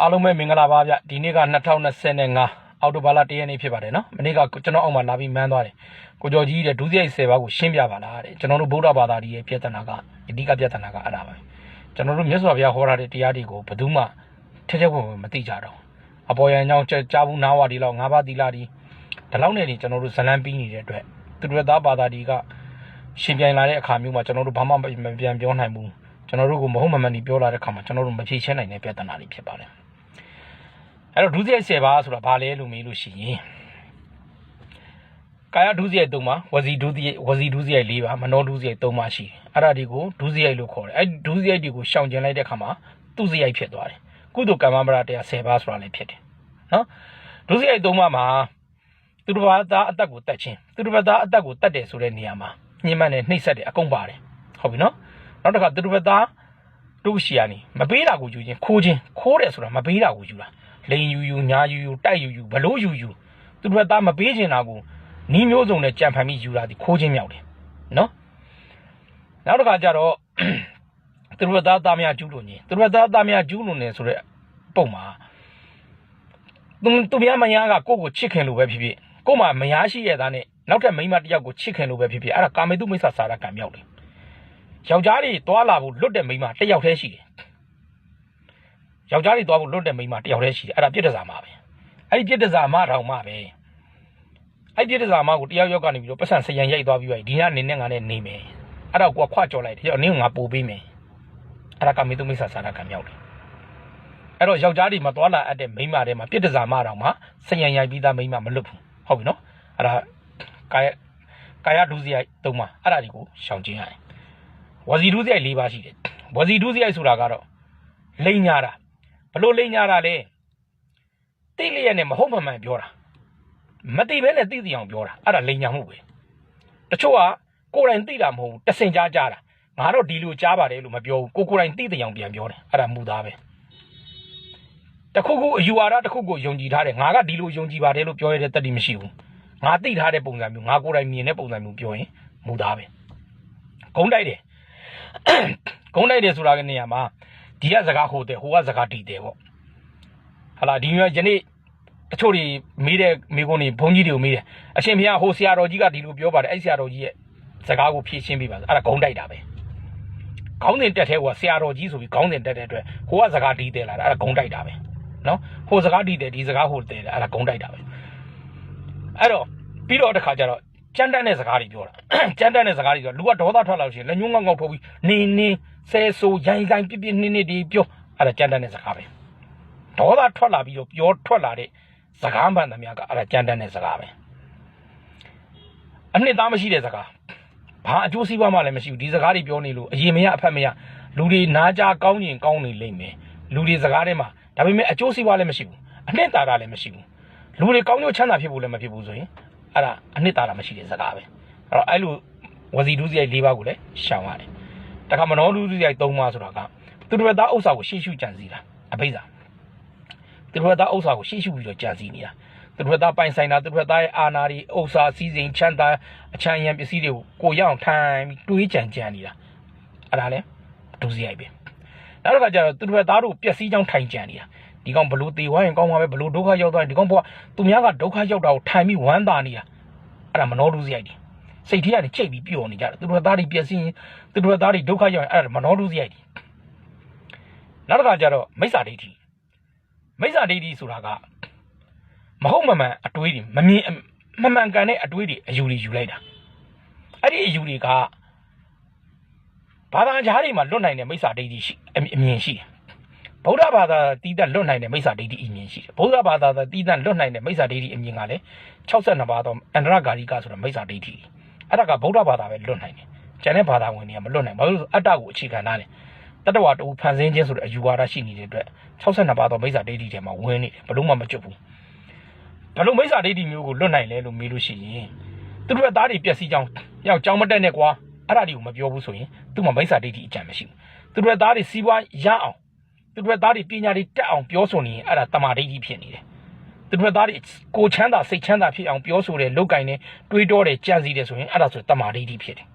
အားလုံးပဲမင်္ဂလာပါဗျဒီနေ့က2025အောက်တိုဘာလ1ရက်နေ့ဖြစ်ပါတယ်နော်မနေ့ကကျွန်တော်အောက်မှာလာပြီးမန်းသွားတယ်ကိုကျော်ကြီးတဲ့ဒုစရိုက်10ပါးကိုရှင်းပြပါလားတဲ့ကျွန်တော်တို့ဗုဒ္ဓဘာသာကြီးရဲ့ပြဿနာကအဓိကပြဿနာကအဲ့ဒါပဲကျွန်တော်တို့မြတ်စွာဘုရားဟောထားတဲ့တရားတွေကိုဘယ်သူမှထဲထဲဝင်ဝင်မသိကြတော့အပေါ်ရန်ကြောင့်ကြားဘူးနားဝဒီလောက်၅ပါးသီလဒီဒီလောက်နဲ့နေကျွန်တော်တို့ဇလန်းပြီးနေတဲ့အတွက်သူတို့သားဘာသာဒီကရှင်ပြိုင်လာတဲ့အခါမျိုးမှာကျွန်တော်တို့ဘာမှမပြန်ပြောနိုင်ဘူးကျွန်တော်တို့ကမဟုတ်မမှန်ဒီပြောလာတဲ့အခါမှာကျွန်တော်တို့မဖြေရှင်းနိုင်တဲ့ပြဿနာတွေဖြစ်ပါတယ် အဲ့တော့ဒုစရိုက်10ပါးဆိုတာဘာလဲလို့မေးလို့ရှိရင်ကာယဒုစရိုက်3ပါးဝစီဒုစရိုက်ဝစီဒုစရိုက်4ပါးမနောဒုစရိုက်3ပါးရှိတယ်အဲ့ဒါဒီကိုဒုစရိုက်လို့ခေါ်တယ်အဲ့ဒုစရိုက်တွေကိုရှောင်ကျင်လိုက်တဲ့အခါမှာသူစရိုက်ဖြစ်သွားတယ်ကုသိုလ်ကမ္မပရတရား10ပါးဆိုတာလည်းဖြစ်တယ်နော်ဒုစရိုက်3ပါးမှာသူတစ်ပါးသားအသက်ကိုတတ်ခြင်းသူတစ်ပါးသားအသက်ကိုတတ်တယ်ဆိုတဲ့နေရာမှာညှဉ်းပန်းတယ်နှိပ်စက်တယ်အကုန်ပါတယ်ဟုတ်ပြီနော်နောက်တစ်ခါသူတစ်ပါးသားတို့ရှိရနေမပေးတာကိုယူခြင်းခိုးခြင်းခိုးတယ်ဆိုတာမပေးတာကိုယူတာ လိန်ယူယူညာယူယူတိုက်ယူယူဘလို့ယူယူသူတို့ကသားမပေးချင်တာကိုနီးမျိုးစုံနဲ့ကြံဖန်ပြီးယူတာဒီခိုးချင်းမြောက်တယ်နော်နောက်တစ်ခါကျတော့သူတို့ကသားသားများကျူးလို့ညင်သူတို့ကသားသားများကျူးလို့နေဆိုတဲ့ပုံမှာသူသူများမယားကကိုယ့်ကိုချစ်ခင်လို့ပဲဖြစ်ဖြစ်ကို့မှာမယားရှိရတဲ့နဲ့နောက်ထပ်မိန်းမတစ်ယောက်ကိုချစ်ခင်လို့ပဲဖြစ်ဖြစ်အဲ့ဒါကာမေတုမိစ္ဆာစာရကံမြောက်တယ်ယောက်ျားတွေတွာလာဖို့လွတ်တဲ့မိန်းမတစ်ယောက်တည်းရှိတယ် ယောက်ျားတွေသွားဖို့လွတ်တဲ့မိန်းမတယောက်တည်းရှိတယ်အဲ့ဒါပြစ်ဒဇာမပဲအဲ့ဒီပြစ်ဒဇာမတောင်မှပဲအဲ့ဒီပြစ်ဒဇာမကိုတယောက်ယောက်ကနေပြီးတော့ပတ်စံဆရန်ရိုက်သွားပြီးပါဒီညနေနဲ့ငါနဲ့နေမယ်အဲ့ဒါကိုကခွကြော်လိုက်တယ်ကြောက်နင်းကငါပို့ပေးမယ်အဲ့ဒါကမေတုမိစ္ဆာစာရကံမြောက်တယ်အဲ့တော့ယောက်ျားတွေမသွားလာအပ်တဲ့မိန်းမတွေမှာပြစ်ဒဇာမတောင်မှဆရန်ရိုက်ပြီးသားမိန်းမမလွတ်ဘူးဟုတ်ပြီနော်အဲ့ဒါကာယကာယဒုစရိုက်သုံးပါအဲ့ဒါဒီကိုရှောင်ကျဉ်ရတယ်ဝစီဒုစရိုက်၄ပါးရှိတယ်ဝစီဒုစရိုက်ဆိုတာကတော့လိန်ညာတာ ဘလို့လိန်ညာတာလဲတိလျက်နဲ့မဟုတ်မှန်မှန်ပြောတာမတိဘဲနဲ့သိသိအောင်ပြောတာအဲ့ဒါလိန်ညာမှုပဲတချို့ကကိုယ်တိုင်သိတာမဟုတ်ဘူးတစင်ကြားကြားတာငါတော့ဒီလိုကြားပါတယ်လို့မပြောဘူးကိုကိုယ်တိုင်သိသိအောင်ပြန်ပြောတယ်အဲ့ဒါမူသားပဲတခုခုအယူဝါဒတခုခုယုံကြည်ထားတယ်ငါကဒီလိုယုံကြည်ပါတယ်လို့ပြောရတဲ့တတိမရှိဘူးငါသိထားတဲ့ပုံစံမျိုးငါကိုယ်တိုင်မြင်တဲ့ပုံစံမျိုးပြောရင်မူသားပဲဂုံးတိုက်တယ်ဂုံးတိုက်တယ်ဆိုတာကနေရာမှာ ဒီကစကားဟိုတဲ့ဟိုကစကားတီတယ်ပေါ့ဟာလာဒီမျိုးယနေ့တချို့တွေမေးတဲ့မိကုန်းတွေဘုန်းကြီးတွေကိုမေးတယ်အရှင်ဘုရားဟိုဆရာတော်ကြီးကဒီလိုပြောပါတယ်အဲ့ဆရာတော်ကြီးရဲ့စကားကိုဖြည့်ရှင်းပေးပါဆိုအဲ့ဒါဂုံးတိုက်တာပဲခေါင်းစဉ်တက်တဲ့ဟိုကဆရာတော်ကြီးဆိုပြီးခေါင်းစဉ်တက်တဲ့အတွက်ဟိုကစကားတီးတယ်လာတာအဲ့ဒါဂုံးတိုက်တာပဲနော်ဟိုစကားတီးတယ်ဒီစကားဟိုတယ်အဲ့ဒါဂုံးတိုက်တာပဲအဲ့တော့ပြီးတော့တစ်ခါကျတော့ ကြမ်းတမ်းတဲ့စကားတွေပြောတာကြမ်းတမ်းတဲ့စကားတွေဆိုလူကဒေါသထွက်လာလို့ရှိရင်လက်ညှိုးငေါက်ငေါက်ထိုးပြီးနေနေဆဲဆိုရိုင်ဆိုင်ပြပြနေနေဒီပြောအဲ့ဒါကြမ်းတမ်းတဲ့စကားပဲဒေါသထွက်လာပြီးတော့ပြောထွက်လာတဲ့စကားမှန်သမျှကအဲ့ဒါကြမ်းတမ်းတဲ့စကားပဲအနှစ်သားမရှိတဲ့စကားဘာအကျိုးစီးပွားမှလည်းမရှိဘူးဒီစကားတွေပြောနေလို့အရင်မရအဖက်မရလူတွေနားကြကောင်းရင်ကောင်းနေလိမ့်မယ်လူတွေစကားထဲမှာဒါပေမဲ့အကျိုးစီးပွားလည်းမရှိဘူးအနှစ်သာရလည်းမရှိဘူးလူတွေကောင်းကျိုးချမ်းသာဖြစ်ဖို့လည်းမဖြစ်ဘူးဆိုရင် အဲ့ဒါအနှစ်သာရမရှိတဲ့စကားပဲအဲ့တော့အဲ့လိုဝစီဒုစရိုက်၄ပါးကိုလည်းရှောင်ရတယ်တခါမနောလူစရိုက်၃ပါးဆိုတာကသူတို့သားဥစ္စာကိုရှေ့ရှုကြံစည်တာအဘိဇာသူတို့သားဥစ္စာကိုရှေ့ရှုပြီးတော့ကြံစည်နေတာသူတို့သားပိုင်ဆိုင်တာသူတို့သားရဲ့အာနာတွေဥစ္စာစီစဉ်ချမ်းသာအချမ်းရံပစ္စည်းတွေကိုကိုရအောင်ထိုင်ပြီးတွေးကြံကြံနေတာအဲ့ဒါလဲဒုစရိုက်ပဲနောက်တစ်ခါကျတော့သူတို့သားတို့ပျက်စီးကြောင်းထိုင်ကြံနေတာ ဒီကောင်ဘလို့တေဝိုင်းရင်ကောင်းမှာပဲဘလို့ဒုက္ခရောက်သွားရင်ဒီကောင်ဘကသူများကဒုက္ခရောက်တာကိုထိုင်ပြီးဝမ်းသာနေတာအဲ့ဒါမနောဒုစရိုက်တွေစိတ်ထဲကနေချိတ်ပြီးပျော်နေကြတယ်သူတို့သားတွေပျက်စီးရင်သူတို့သားတွေဒုက္ခရောက်ရင်အဲ့ဒါမနောဒုစရိုက်တွေနောက်တစ်ခါကျတော့မိစ္ဆာဒိဋ္ဌိမိစ္ဆာဒိဋ္ဌိဆိုတာကမဟုတ်မမှန်အတွေးတွေမမြင်မမှန်ကန်တဲ့အတွေးတွေအယူတွေယူလိုက်တာအဲ့ဒီအယူတွေကဘာသာကြားတွေမှာလွတ်နိုင်တဲ့မိစ္ဆာဒိဋ္ဌိရှိအမြင်ရှိတယ် ဗုဒ္ဓဘာသာတည်တဲ့လွတ်နိုင်တဲ့မိစ္ဆာဒိဋ္ဌိအမြင်ရှိတယ်ဗုဒ္ဓဘာသာတည်တဲ့လွတ်နိုင်တဲ့မိစ္ဆာဒိဋ္ဌိအမြင်ကလည်း62ပါးသောအန္တရဂါရိကဆိုတာမိစ္ဆာဒိဋ္ဌိအဲ့ဒါကဗုဒ္ဓဘာသာပဲလွတ်နိုင်တယ်ကျန်တဲ့ဘာသာဝင်တွေကမလွတ်နိုင်ဘာလို့လဲဆိုအတ္တကိုအခြေခံထားတယ်တတ္တဝါတူဖန်ဆင်းခြင်းဆိုတဲ့အယူဝါဒရှိနေတဲ့အတွက်62ပါးသောမိစ္ဆာဒိဋ္ဌိထဲမှာဝင်နေတယ်ဘလို့မှမကျွတ်ဘူးဘလို့မိစ္ဆာဒိဋ္ဌိမျိုးကိုလွတ်နိုင်လဲလို့မေးလို့ရှိရင်သူတို့အသားတွေပျက်စီးကြောင်းရောက်ကြောင်းမတက်နဲ့ကွာအဲ့ဒါတွေကိုမပြောဘူးဆိုရင်သူ့မှာမိစ္ဆာဒိဋ္ဌိအကြံမရှိဘူးသူတို့အသားတွေစီးပွားရအောင် သူတို့အသားတွေပညာတွေတက်အောင်ပြောဆိုနေရင်အဲ့ဒါတမာဒိဋ္ဌိဖြစ်နေတယ်သူတို့သားတွေကိုချမ်းသာစိတ်ချမ်းသာဖြစ်အောင်ပြောဆိုတယ်လောက်ကင်တယ်တွေးတောတယ်ကြံစည်တယ်ဆိုရင်အဲ့ဒါဆိုတမာဒိဋ္ဌိဖြစ်တယ်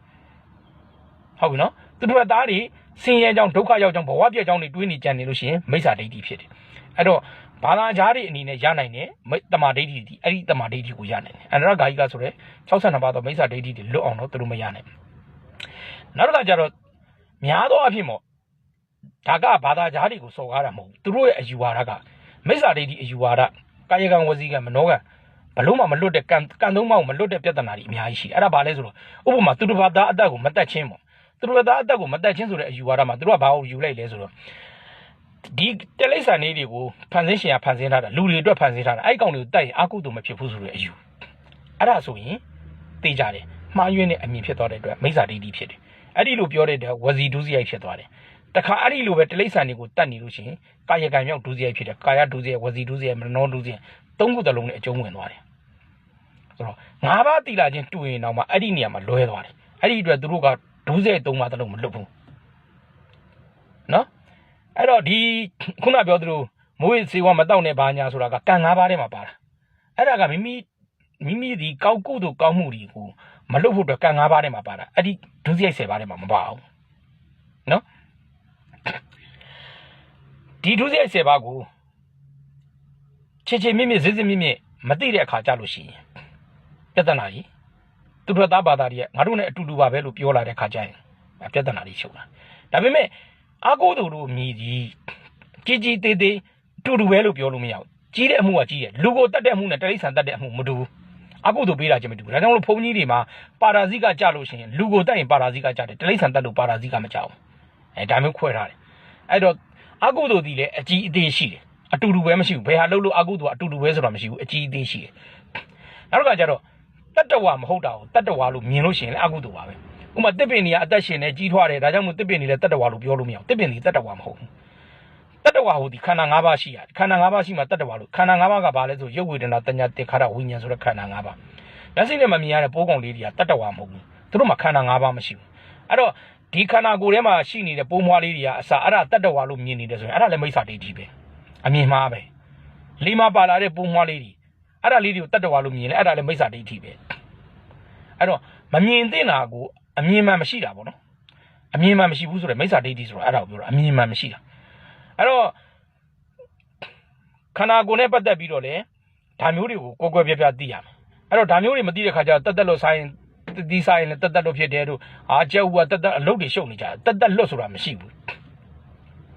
ဟုတ်ပြီနော်သူတို့ကသားတွေဆင်းရဲကြောင်းဒုက္ခရောက်ကြောင်းဘဝပြည့်ကြောင်းတွေတွေးနေကြံနေလို့ရှိရင်မိစ္ဆာဒိဋ္ဌိဖြစ်တယ်အဲ့တော့ဘာသာကြားတွေအနေနဲ့ရနိုင်တယ်မိတမာဒိဋ္ဌိဒီအဲ့ဒီတမာဒိဋ္ဌိကိုရနိုင်တယ်အန္တရာဂါယိကဆိုတဲ့62ပါးသောမိစ္ဆာဒိဋ္ဌိတွေလွတ်အောင်တော့သူတို့မရနိုင်ဘူးနောက်တစ်ခါကျတော့များသောအားဖြင့်ပေါ့ ဒါကဘာသာကြားတွေကိုစော်ကားတာမဟုတ်ဘူးသူတို့ရဲ့အယူဝါဒကမိစ္ဆာဒိဋ္ဌိအယူဝါဒကာယကံဝစီကံမနောကံဘလို့မှမလွတ်တဲ့ကံကံသုံးပါးကိုမလွတ်တဲ့ပြဿနာတွေအများကြီးရှိတယ်အဲ့ဒါဘာလဲဆိုတော့ဥပမာသူတို့ဘာသာအသက်ကိုမတက်ချင်းပေါ့သူတို့ဘာသာအသက်ကိုမတက်ချင်းဆိုတဲ့အယူဝါဒမှာသူတို့ကဘာကိုယူလိုက်လဲဆိုတော့ဒီတလိ္ဆန်လေးတွေကိုဖန်ဆင်းရှင်ကဖန်ဆင်းထားတာလူတွေအတွက်ဖန်ဆင်းထားတာအဲ့ဒီကောင်တွေကိုတက်ရင်အကုသို့မဖြစ်ဘူးဆိုတဲ့အယူအဲ့ဒါဆိုရင်သိကြတယ်မှားယွင်းတဲ့အမြင်ဖြစ်သွားတဲ့အတွက်မိစ္ဆာဒိဋ္ဌိဖြစ်တယ်အဲ့ဒီလိုပြောတဲ့အတွက်ဝစီဒုစရိုက်ဖြစ်သွားတယ် တခါအဲ့ဒီလိုပဲတလိ္ဆန်တွေကိုတတ်နေလို့ရှိရင်ကာယကံမြောက်ဒုစရိုက်ဖြစ်တယ်ကာယဒုစရိုက်ဝစီဒုစရိုက်မနောဒုစရိုက်သုံးခုတလုံးနဲ့အကျုံးဝင်သွားတယ်ဆိုတော့ငါးပါးတီလာချင်းတူရင်တော့မှအဲ့ဒီနေရာမှာလွဲသွားတယ်အဲ့ဒီအတွက်သူတို့ကဒုစရိုက်သုံးပါးတလုံးမလွတ်ဘူးနော်အဲ့တော့ဒီခုနပြောသလိုမိုးရေစေဝါမတောက်နဲ့ဘာညာဆိုတာကကံငါးပါးထဲမှာပါတာအဲ့ဒါကမိမိမိမိဒီကောက်ကုသို့ကောက်မှုတွေကိုမလွတ်ဖို့အတွက်ကံငါးပါးထဲမှာပါတာအဲ့ဒီဒုစရိုက်10ပါးထဲမှာမပါဘူးနော် ဒီဒုစရိုက်10ပါးကိုချေချေမြင့်မြင့်စစ်စစ်မြင့်မြင့်မသိတဲ့အခါကြလို့ရှိရင်ပြဿနာကြီးသူတို့သားဘာသာတွေကငါတို့နဲ့အတူတူပါပဲလို့ပြောလာတဲ့အခါကျရင်ပြဿနာကြီးရှုပ်လာဒါပေမဲ့အာကိုတို့တို့မြည်ကြီးကြီးကြီးသေးသေးတူတူပဲလို့ပြောလို့မရဘူးကြီးတဲ့အမှုကကြီးတယ်လူကိုတတ်တဲ့အမှုနဲ့တရိษံတတ်တဲ့အမှုမတူဘူးအကုသို့ပေးတာချင်းမတူဘူးဒါကြောင့်လို့ဘုန်းကြီးတွေမှာပါရာဇိကကြလို့ရှိရင်လူကိုတတ်ရင်ပါရာဇိကကြတယ်တရိษံတတ်လို့ပါရာဇိကမကြဘူးအဲဒါမျိုးခွဲထားတယ်အဲ့တော့ အကုသို့ဒီလေအကြီးအသေးရှိတယ်အတူတူပဲမရှိဘူးဘယ်ဟာလုပ်လို့အကုသို့ကအတူတူပဲဆိုတာမရှိဘူးအကြီးအသေးရှိတယ်နောက်တစ်ခါကျတော့တတ္တဝါမဟုတ်တာကိုတတ္တဝါလို့မြင်လို့ရှိရင်လည်းအကုသို့ပါပဲဥပမာတစ်ပင်ကြီးကအသက်ရှင်နေကြီးထွားတယ်ဒါကြောင့်မို့တစ်ပင်ကြီးလည်းတတ္တဝါလို့ပြောလို့မရဘူးတစ်ပင်ကြီးတတ္တဝါမဟုတ်ဘူးတတ္တဝါဟိုဒီခန္ဓာ၅ပါးရှိရတယ်ခန္ဓာ၅ပါးရှိမှတတ္တဝါလို့ခန္ဓာ၅ပါးကဘာလဲဆိုရုပ်ဝေဒနာတညာတေခါရဝိညာဉ်ဆိုတဲ့ခန္ဓာ၅ပါးလက်ရှိနဲ့မမြင်ရတဲ့ပိုးကောင်လေးတွေကတတ္တဝါမဟုတ်ဘူးသူတို့မှာခန္ဓာ၅ပါးမရှိဘူးအဲ့တော့ ဒီခန္ဓာကိုယ်ထဲမှာရှိနေတဲ့ပိုးမွားလေးတွေကအစာအဲ့ဒါတတ္တဝါလို့မြင်နေတယ်ဆိုရင်အဲ့ဒါလည်းမိစ္ဆာဒိဋ္ဌိပဲအမြင်မှားပဲလေးမပါလာတဲ့ပိုးမွားလေးတွေအဲ့ဒါလေးတွေကိုတတ္တဝါလို့မြင်လဲအဲ့ဒါလည်းမိစ္ဆာဒိဋ္ဌိပဲအဲ့တော့မမြင်သင့်တာကိုအမြင်မှန်မရှိတာပေါ့နော်အမြင်မှန်မရှိဘူးဆိုတော့မိစ္ဆာဒိဋ္ဌိဆိုတော့အဲ့ဒါကိုပြောတာအမြင်မှန်မရှိတာအဲ့တော့ခန္ဓာကိုယ်နဲ့ပတ်သက်ပြီးတော့လေဒါမျိုးတွေကိုကိုယ်ကွယ်ပြပြသိရမယ်အဲ့တော့ဒါမျိုးတွေမသိတဲ့ခါကျတော့တက်တက်လို့ဆိုင် ဒီဆိုင်လည်းတက်တက်လို့ဖြစ်တယ်တို့အာကျက်ဦးကတက်တက်အလုပ်တွေရှုပ်နေကြတက်တက်လွတ်ဆိုတာမရှိဘူး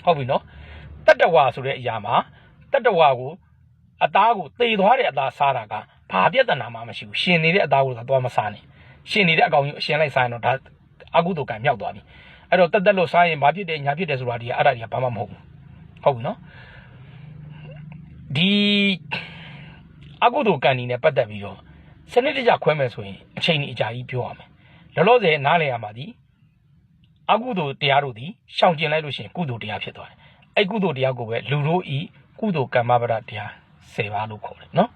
ဟုတ်ပြီနော်တက်တဝါဆိုတဲ့အရာမှာတက်တဝါကိုအသားကိုသေသွားတဲ့အသားစားတာကဘာပြဿနာမှမရှိဘူးရှင်နေတဲ့အသားကိုသာသွားမစားနဲ့ရှင်နေတဲ့အကောင်ကြီးအရှင်လိုက်စားရင်တော့ဒါအကုသိုလ်ကံမြောက်သွားပြီအဲ့တော့တက်တက်လို့စားရင်ဘာဖြစ်တယ်ညာဖြစ်တယ်ဆိုတာဒီကအဲ့ဒါတွေကဘာမှမဟုတ်ဘူးဟုတ်ပြီနော်ဒီအကုသိုလ်ကံနေနဲ့ပတ်သက်ပြီးတော့ စနစ်တကျခွဲမယ်ဆိုရင်အချိန်ကြီးအကြာကြီးပြောရမယ်လောလောဆယ်နားလည်ရမှာဒီအကုသိုလ်တရားတို့ဒီရှောင်ကျင်လိုက်လို့ရှိရင်ကုသိုလ်တရားဖြစ်သွားတယ်အဲ့ကုသိုလ်တရားကိုပဲလူတို့ဤကုသိုလ်ကမ္မပဒတရား10ပါးလို့ခေါ်တယ်နော်